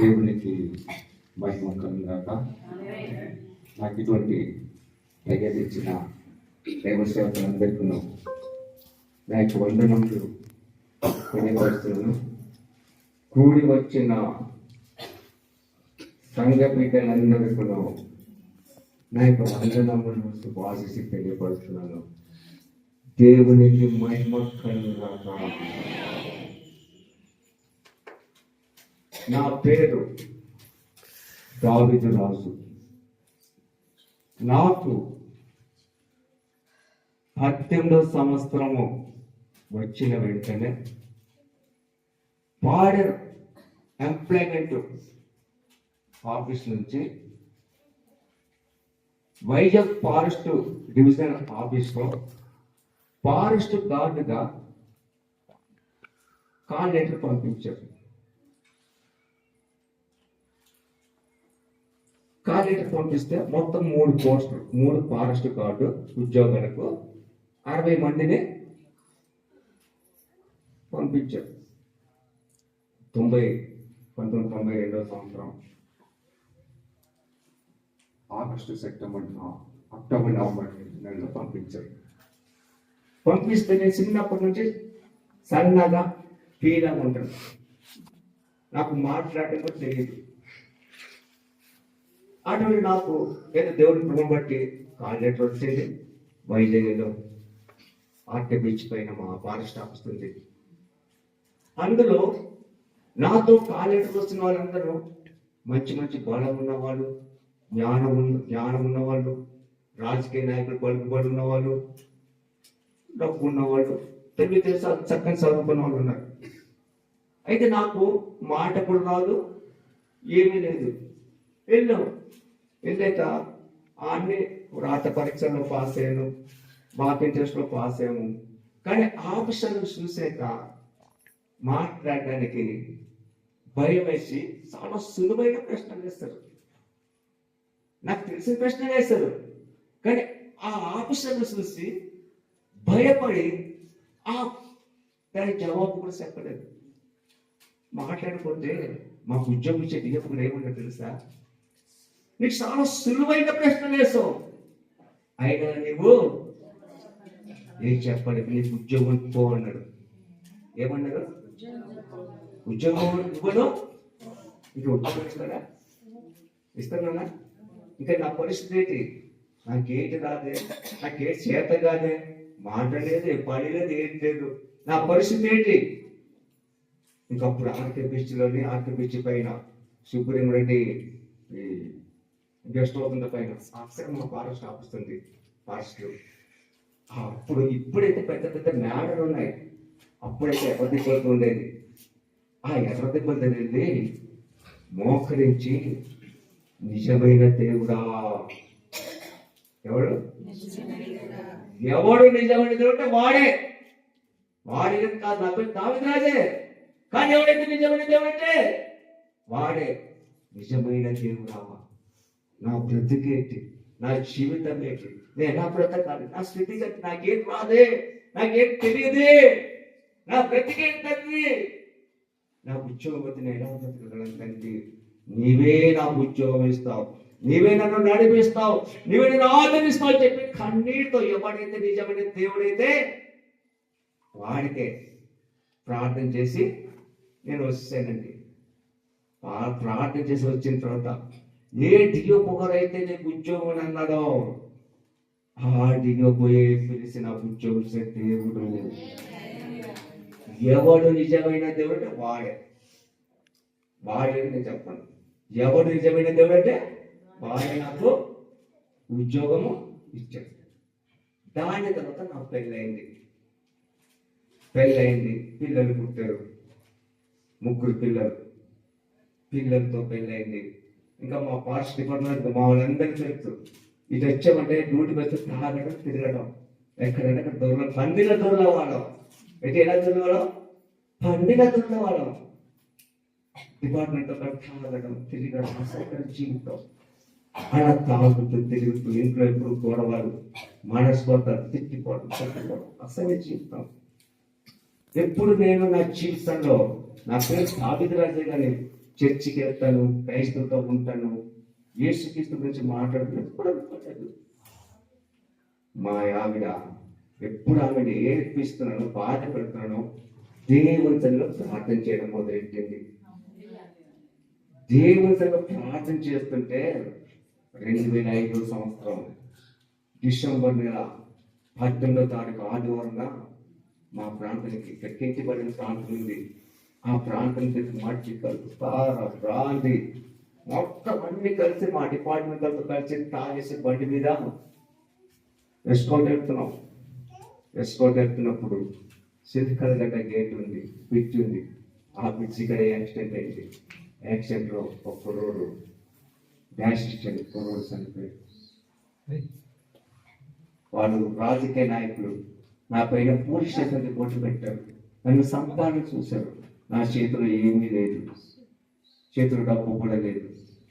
దేవునికి మహిమ కలుగాక నాకు ఇటువంటి ప్రగతి ఇచ్చిన దైవ సేవకులందరికీ నా యొక్క వందనములు తెలియపరుస్తున్నాను. కూడి వచ్చిన సంఘ బిడ్డలందరికీ నా యొక్క వందనములు శుభాశిసి తెలియపరుస్తున్నాను. దేవునికి మహిమ కలుగాక నా పేరు దావిదు రాజు. నాకు పద్దెనిమిదో సంవత్సరము వచ్చిన వెంటనే బార్డర్ ఎంప్లాయ్మెంట్ ఆఫీస్ నుంచి వైజాగ్ ఫారెస్ట్ డివిజన్ ఆఫీస్లో ఫారెస్ట్ గార్డుగా కాల్ లెటర్ పంపించారు. కాల్ పంపిస్తే మొత్తం మూడు పోస్టులు మూడు ఫారెస్ట్ గార్డు ఉద్యోగాలకు అరవై మందిని పంపించారు. తొంభై పంతొమ్మిది తొంభై రెండవ సంవత్సరం. ఆగస్టు సెప్టెంబర్ అక్టోబర్ నవంబర్ నెలలో పంపించారు. పంపిస్తే నేను చిన్నప్పటి నుంచి సన్నగా ఫీల్గా ఉంటాను నాకు మాట్లాడటం తెలియదు. అటువంటి నాకు నేను దేవుని కృప బట్టి కాలేజ్ వచ్చింది వైజాగ్లో ఆర్కే బీచ్ పైన మా ఫారెస్ట్ ఆఫీస్ ఉంది. అందులో నాతో కాలేటర్ వస్తున్న వాళ్ళందరూ మంచి మంచి బలం ఉన్నవాళ్ళు జ్ఞానం ఉన్న జ్ఞానం ఉన్నవాళ్ళు రాజకీయ నాయకులు పలుకుబడి ఉన్నవాళ్ళు డబ్బు ఉన్నవాళ్ళు తెలివి తెలుసు చక్కని చదువుకున్న వాళ్ళు ఉన్నారు. అయితే నాకు మాట కూడా రాదు ఏమీ లేదు. వెళ్ళాం. ఎందుకైతే అన్ని రాత పరీక్షల్లో పాస్ అయ్యాను మాక్ ఇంట్రెస్ట్లో పాస్ అయ్యాము కానీ ఆప్షన్ చూసాక మాట్లాడడానికి భయం వేసి చాలా సులువైన ప్రశ్నలు వేస్తారు నాకు తెలిసిన ప్రశ్న వేస్తారు కానీ ఆ ఆప్షన్లు చూసి భయపడి ఆ దాని జవాబు కూడా చెప్పలేదు. మాట్లాడుకుంటే మాకు ఉద్యోగం ఇచ్చే డిఎఫ్ కూడా ఏముందో తెలుసా? నీకు చాలా సులువైన ప్రశ్నలు వేసావు. అయినా నువ్వు ఏం చెప్పాలి? నీకు ఉద్యోగం పో అన్నాడు. ఏమన్నాడు? ఉద్యోగం ఇవ్వను. నీకు ఉద్యోగం ఇస్తాడా ఇస్తానా ఇంకా నా పరిస్థితి ఏంటి? నాకేంటి రాదే? నాకేం చేత కాదే మాట లేదు పని లేదు ఏంటి లేదు. నా పరిస్థితి ఏంటి? ఇంకప్పుడు ఆర్కే బీచ్లోని ఆర్కే బీచ్ పైన సుప్రీం రెడ్డి గెస్ట్ అవుతుంది పైన అక్కడ మా ఫారెస్ట్ ఆఫీస్ ఉంది ఫారెస్ట్ అప్పుడు ఇప్పుడైతే పెద్ద పెద్ద మేడలు ఉన్నాయి. అప్పుడైతే ఎర్ర దిబ్బలతో ఉండేది? ఆ ఎర్ర దిబ్బలు అనేది మోకరించి నిజమైన దేవుడా. ఎవడు? ఎవడు నిజమైన దేవుడు వాడే. వాడే కాదు నా పేరు దావిరాజే కానీ ఎవడైతే నిజమైన దేవుడు అంటే? వాడే. నిజమైన దేవుడా. నా బ్రతికేంటి నా జీవితం ఏంటి? నేను ఎలా బ్రతకాలి. నా స్థితిగతి నాకేం రాదే నాకేం తెలియదే? నా బ్రతికేం తండ్రి నా ఉద్యోగవతి నేను ఎలా బ్రతకగలను తండ్రి? నీవే నాకు ఉద్యోగం ఇస్తావు. నీవే నన్ను నడిపిస్తావు. నీవే నన్ను ఆదరిస్తావు చెప్పి కన్నీటితో ఎవడైతే నిజమైన దేవుడైతే వాడికే ప్రార్థన చేసి నేను వచ్చేసానండి. ప్రార్థన చేసి వచ్చిన తర్వాత నేటికి డియో నీకు ఉద్యోగం అని అన్నాడో ఆ పోయే పిలిచిన ఉద్యోగం దేవుడు. ఎవడు నిజమైన దేవుడు అంటే వాడే. వాడే నేను చెప్పాను ఎవడు నిజమైన దేవుడు అంటే వాడే నాకు ఉద్యోగము ఇచ్చాడు. దాని తర్వాత నాకు పెళ్ళయింది. పెళ్ళయింది. పిల్లలు పుట్టారు. ముగ్గురు పిల్లలు. పిల్లలతో పెళ్ళయింది. ఇంకా మా పార్ట్స్ డిపార్ట్మెంట్ మా వాళ్ళందరికీ తెలుసు ఇది వచ్చామంటే డ్యూటీ వచ్చి తాగడం తిరగడం. ఎక్కడంటే అక్కడ దొరల పందిల దొరల వాళ్ళం. అయితే ఎలా దొరలవాళ్ళం పందిల దొరల వాళ్ళం. డిపార్ట్మెంట్ తాగడం తిరగడం అసలు జీవితం. అలా తాగుతూ తిరుగుతూ ఇంట్లో ఎప్పుడు గొడవలు మనస్పర్ధలు తిట్టిపోవడం అసలు జీవితం. ఎప్పుడు నేను నా జీవితంలో నా పేరు సాబిత్ రాజే కానీ చర్చికి వెళ్తాను క్రైస్తవుతో ఉంటాను యేసుక్రీస్తు గురించి మాట్లాడుతూ ఎప్పుడు అనుకోలేదు మా ఆవిడ ఎప్పుడు ఆవిడ ఏడిపిస్తున్నాను బాధ పెడుతున్నాను దేవుని తల్లిలో ప్రార్థన చేయడం మొదలెట్టింది. దేవుని తల్లిలో ప్రార్థన చేస్తుంటే రెండు వేల ఐదు సంవత్సరం డిసెంబర్ నెల పద్దెనిమిదో తారీఖు ఆదివారంగా మా ప్రాంతానికి ఎక్కించబడిన ప్రాంతం ఉంది. ఆ ప్రాంతం దగ్గర మట్టి కలుపుతార రాంది. మొత్తం అన్ని కలిసి మా డిపార్ట్మెంట్ అంతా కలిసి తాగేసి బండి మీద ఎస్కోట్ వెళ్తున్నాం ఎస్కోట్ వెళ్తున్నప్పుడు గడ్డ గేట్ ఉంది పిచ్ ఉంది. ఆ పిచ్ ఇక్కడ యాక్సిడెంట్ అయింది. యాక్సిడెంట్లో ఒక కుర్రోడు డాష్ ఇచ్చాడు కుర్రోడు చనిపోయాడు. వాళ్ళు రాజకీయ నాయకులు నా పైన పోలీస్ స్టేషన్ రిపోర్ట్ పెట్టారు. నన్ను సంపాదన చూశారు. నా చేతిలో ఏమీ లేదు. చేతులు డబ్బు కూడా లేదు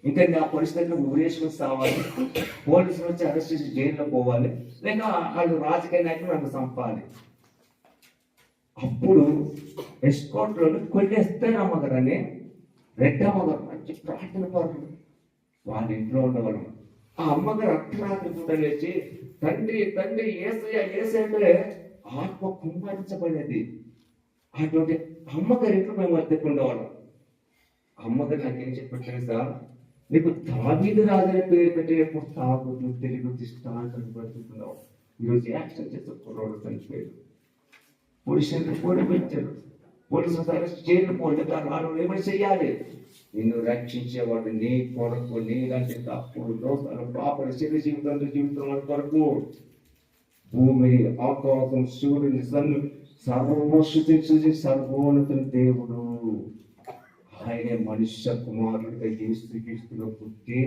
ఇంకా నా పరిస్థితుల్లో ఊరేసుకొని సావాలి పోలీసులు వచ్చి అరెస్ట్ చేసి జైల్లో పోవాలి. లేక వాళ్ళు రాజకీయ నాయకులు నన్ను చంపాలి. అప్పుడు ఎస్కోట్లో కొన్ని ఎస్తారు అమ్మగారని రెడ్డి అమ్మగారు మంచి ప్రార్థన పరులు. వాళ్ళ ఇంట్లో ఉండేవాళ్ళం ఆ అమ్మగారు అర్ధరాత్రి పూట లేచి తండ్రి తండ్రి ఏసయ్య ఏసయ్య అంటే ఆత్మ కుమ్మరించబడేది అటువంటి అమ్మగారి ఇంట్లో మేము అద్దెకు ఉండేవాళ్ళం అమ్మగారు నాకేం చెప్పారు తెలుసా? నీకు దావీదు రాజుని పేరు పెట్టేటప్పుడు తాగుతూ తెలుగు తిష్టాంతం బతుకుతున్నావు ఈరోజు యాక్షన్ చేస్తే కుర్రోడు చనిపోయాడు పోలీసులు కూడా పెట్టారు. పోలీసులు అరెస్ట్ చేయడం పోతే రాను ఏమైనా చెయ్యాలి. నిన్ను రక్షించేవాడు నీ కొరకు నీలాంటి తప్పుడు దోస్తాను పాపల చిరు జీవితం జీవితం కొరకు భూమి ఆకాశం సూర్యుని సన్ను సర్వశుద్ధి సర్వోన్నతుని దేవుడు. ఆయనే మనుష్య కుమారుడిగా యేసుక్రీస్తులో పుట్టి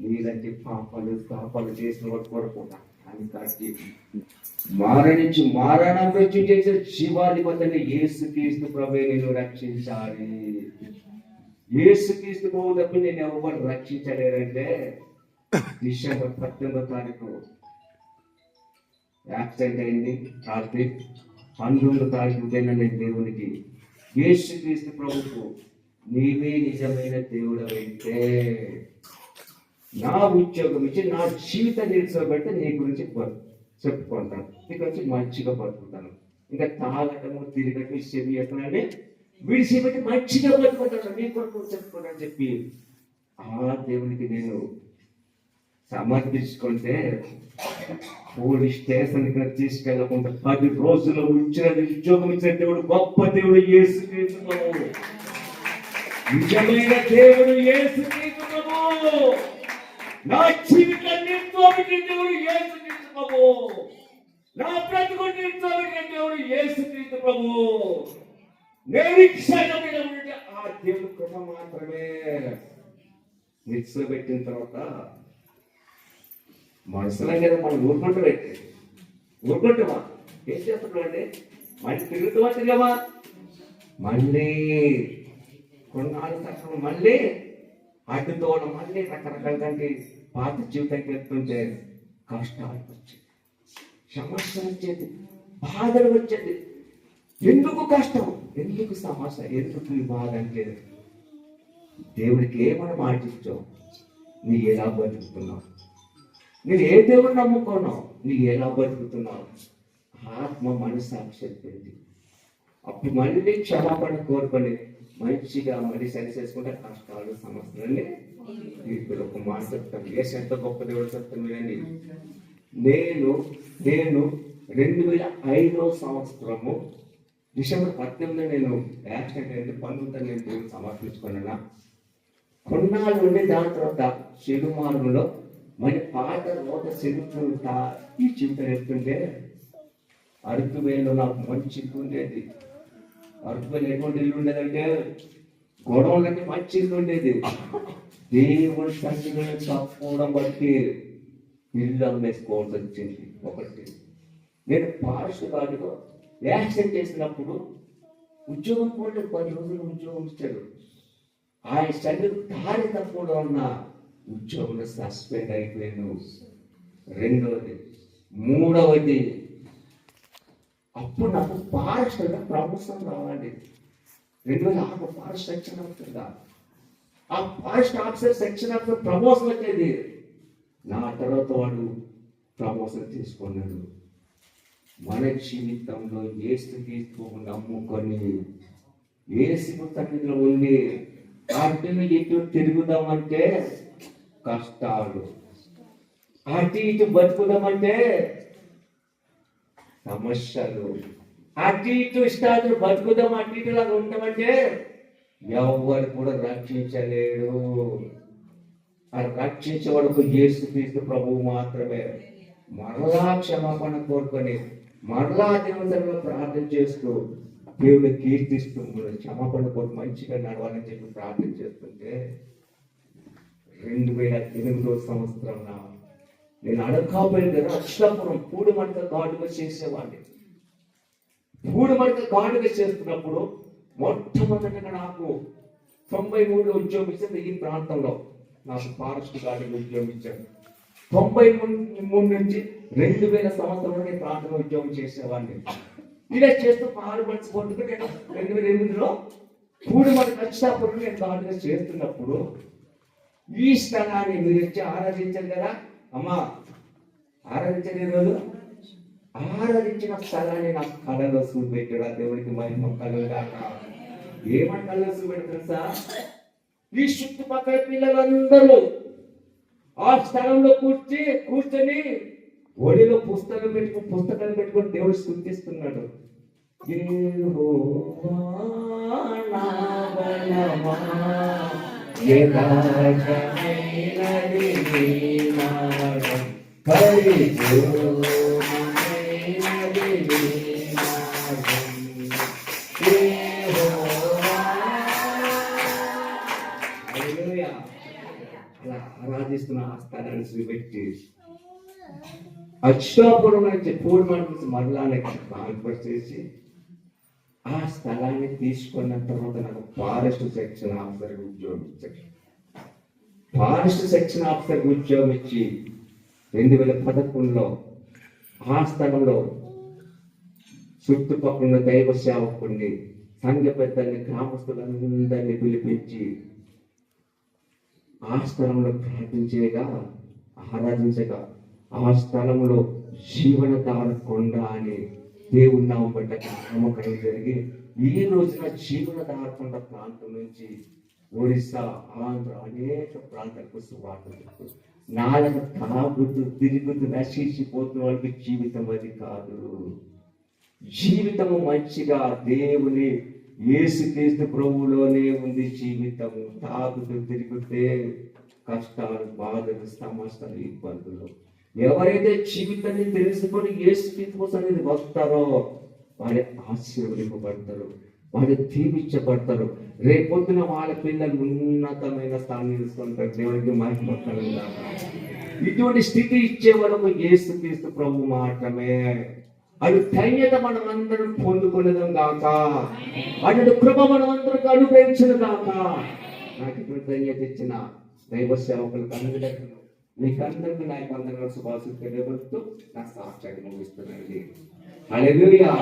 నీలాంటి పాపాలు పాపాలు చేసిన వాడి కొరకు అని కాకి మారణించి మారణం వచ్చి చేసే శివాధిపతిని యేసుక్రీస్తు ప్రభు నేను రక్షించాలి. యేసుక్రీస్తు ప్రభు తప్ప నేను ఎవరు రక్షించలేరంటే డిసెంబర్ పద్దెనిమిదో తారీఖు యాక్సిడెంట్ అయింది. రాత్రి పంతొమ్మిది తారీఖు ఉదయం దేవునికి యేసుక్రీస్తు ప్రభుకు నీవే నిజమైన దేవుడవైతే. నా ఉద్యోగం ఇచ్చి నా జీవితం నిలిచోబెట్టి నీ గురించి చెప్పుకుంటాను. నీకు వచ్చి మంచిగా పట్టుకుంటాను ఇంకా తాగటము తిరగటం చెవి ఎక్కడంటే విడిచిపెట్టి మంచిగా పట్టుకుంటాను నీ కొరకు చెప్పుకుంటాను చెప్పి ఆ దేవునికి నేను సమర్పించుకుంటే పోలీస్ స్టేషన్ దగ్గర తీసుకెళ్ళకుండా పది రోజులు ఉంచిన ఉద్యోగం ఇచ్చిన దేవుడు గొప్ప దేవుడు ఏసు నిజమైన దేవుడు ఏసు నా జీవితం నిర్తోమిటి దేవుడు ఏసు ప్రభు నా బ్రతుకు నిర్తోమిటి దేవుడు ఏసు ప్రభు నేను ఆ దేవుడు కృప మాత్రమే. మిక్స్లో పెట్టిన తర్వాత మనసులో కదా మనం ఊరుకుంటూ ఊరుకుంటామా? ఏం చేస్తున్నాం అంటే మళ్ళీ తిరుగుతామా తిరిగామా మళ్ళీ కొన్నాళ్ళు తక్కువ మళ్ళీ అడ్డుతో మళ్ళీ రకరకాల పాత జీవితానికి వెళ్తుంటే కష్టాలు వచ్చేది సమస్యలు వచ్చేది బాధలు వచ్చేది ఎందుకు కష్టం? ఎందుకు సమస్య? ఎందుకు ఈ బాధ అంటే దేవుడికి ఏమని మాటిస్తావు నీ ఎలా బతుకుతున్నావు? నేను ఏ దేవుని నమ్ముకున్నావు నీకు ఎలా బతుకుతున్నావు? ఆత్మ మనసాక్షి అయిపోయింది అప్పుడు మళ్ళీ క్షమాపణ కోరుకొని మంచిగా మళ్ళీ సరి చేసుకుంటే కష్టాలు సమస్యలన్నీ ఇప్పుడు ఒక మాట చెప్తాను ఏ ఎంత గొప్ప దేవుడు చెప్తాను వినండి. నేను నేను రెండు వేల ఐదో సంవత్సరము డిసెంబర్ పద్దెనిమిది నేను యాక్సిడెంట్ అయింది. పంతొమ్మిది నేను దేవుడు సమర్పించుకున్నా కొన్నాళ్ళు ఉండి దాని తర్వాత చెడు మార్గంలో మరి పాత రోత చెరుకుంటా ఈ చింతన ఎత్తుంటే అరకు వేలు నాకు మంచి ఉండేది అరకు ఎటువంటి ఇల్లు ఉండేదంటే గొడవలకి మంచి ఇల్లు ఉండేది. దేవుడు సంఖ్యను తప్పడం బట్టి ఇల్లు అమ్మేసుకోవాల్సి వచ్చింది ఒకటి. నేను పార్షల్ యాక్సిడెంట్ చేసినప్పుడు ఉద్యోగం కూడా పది రోజులు ఉద్యోగం ఇచ్చాడు. ఆయన చదువు తారి తప్పుడు అన్నా ఉద్యోగులు సస్పెండ్ అయిపోయాను రెండవది మూడవది అప్పుడు నాకు పారిశ్రమ ప్రమోషన్ రావాలి. రెండు వేల ఆరు ఫారెస్ట్ సెక్షన్ అవుతుందా ఆ forest officer section officer promotion వచ్చేది. నా తర్వాత వాడు ప్రమోషన్ తీసుకున్నాడు మన జీవితంలో ఏసు తీసుకుని నమ్ముకొని ఏసు సన్నిధిలో ఉండి అటు ఇటు తిరుగుదామంటే కష్టాలు. అటు ఇటు బతుకుదామంటే సమస్యలు. అటు ఇటు ఇష్టాలు బతుకుదాం అటు ఇటు లాగా ఉంటామంటే ఎవరు కూడా రక్షించలేడు. ఆ రక్షించేవాడు యేసు ప్రభువు మాత్రమే. మరలా క్షమాపణ కోరుకొని మరలా దేవుని ప్రార్థన చేస్తూ దేవుడు కీర్తిస్తూ క్షమాపణ కోరి మంచిగా నడవాలని చెప్పి ప్రార్థన చేస్తుంటే రెండు వేల ఎనిమిదో సంవత్సరం నేను అడకాపల్లి దగ్గర అక్షరాపురం పూడి గాడుగా చేసేవాడిని. పూడి గాడుగా చేస్తున్నప్పుడు మొట్టమొదటిగా నాకు తొంభై మూడు ఉద్యోగం ఇచ్చింది ఈ ప్రాంతంలో. నాకు ఫారెస్ట్ గార్డెన్ ఉద్యోగం ఇచ్చాను తొంభై మూడు మూడు నుంచి రెండు వేల సంవత్సరంలో నేను ప్రాంతంలో ఉద్యోగం చేసేవాడిని. ఇలా చేస్తూ పాలు పంచుకుంటూ నేను రెండు వేల ఎనిమిదిలో పూడిమంట మడత నేను గాడుగా చేస్తున్నప్పుడు ఈ స్థలాన్ని మీరు వచ్చి ఆరాధించారు కదా? అమ్మా ఆరాధించండి ఈరోజు ఆరాధించిన స్థలాన్ని నాకు కళలో చూపెట్టాడు. ఆ దేవుడికి మహిమ కలుగాక ఏమని కళలో చూపెట్టాడు తెలుసా? ఈ చుట్టుపక్కల పిల్లలందరూ ఆ స్థలంలో కూర్చి కూర్చొని ఒడిలో పుస్తకం పెట్టుకుని పుస్తకాలు పెట్టుకొని దేవుడు స్థుతిస్తున్నాడు యెహోవా నా బలమా, యథార్థమైనది నీ మార్గం, పరిపూర్ణమైనది ఆరాధిస్తున్న చూపెట్టి అక్షరాపురం నుంచి పూర్వం మరలా ట్రాన్స్ఫర్ చేసి ఆ స్థలాన్ని తీసుకున్న తర్వాత నాకు ఫారెస్ట్ సెక్షన్ ఆఫీసర్ ఉద్యోగం ఇచ్చారు ఫారెస్ట్ సెక్షన్ ఆఫీసర్ ఉద్యోగం ఇచ్చి రెండు వేల పదకొండులో ఆ స్థలంలో చుట్టుపక్కల దైవ సేవకుడిని సంఘ పెద్దల్ని గ్రామస్తులందరినీ పిలిపించి ఆ స్థలంలో ప్రార్థించేగా ఆరాధించగా ఆ స్థలంలో జీవనదార కొండ అని దేవుని నామం బట్ట జరిగి ఈ రోజున జీవనధార దాకుండా ప్రాంతం నుంచి ఒడిస్సా ఆంధ్ర అనేక ప్రాంతాలకు సువార్త నాలుగు తాగుతూ తిరుగుతూ నశించిపోతున్న వాళ్ళకి జీవితం అది కాదు. జీవితము మంచిగా దేవుని ఏసుక్రీస్తు ప్రభువులోనే ఉంది జీవితము తాగుతూ తిరిగితే కష్టాలు బాధలు సమస్యలు ఇబ్బందులు. ఎవరైతే జీవితాన్ని తెలుసుకొని యేసుక్రీస్తు కోసం అనేది వస్తారో వారి ఆశీర్వదింపబడతారు వారు దీవించబడతారు. రేపొద్దున వాళ్ళ పిల్లలు ఉన్నతమైన స్థానం తీసుకుంటారు. దేవుడికి మహిమ ఇటువంటి స్థితి ఇచ్చే వరకు యేసుక్రీస్తు ప్రభు మాత్రమే. అది ధన్యత మనం అందరం పొందుకునేదాం కాక అటు కృప మనం అందరికి అనుగ్రహించిన కాక నాకు ఇటువంటి ధన్యత ఇచ్చిన దైవ సేవకులకు అందరికీ మీకందరికీ నా యొక్క అందరూ శుభాశులు తెలియబడుతూ నా సాక్షాన్ని ముగిస్తున్నానండి హల్లెలూయా.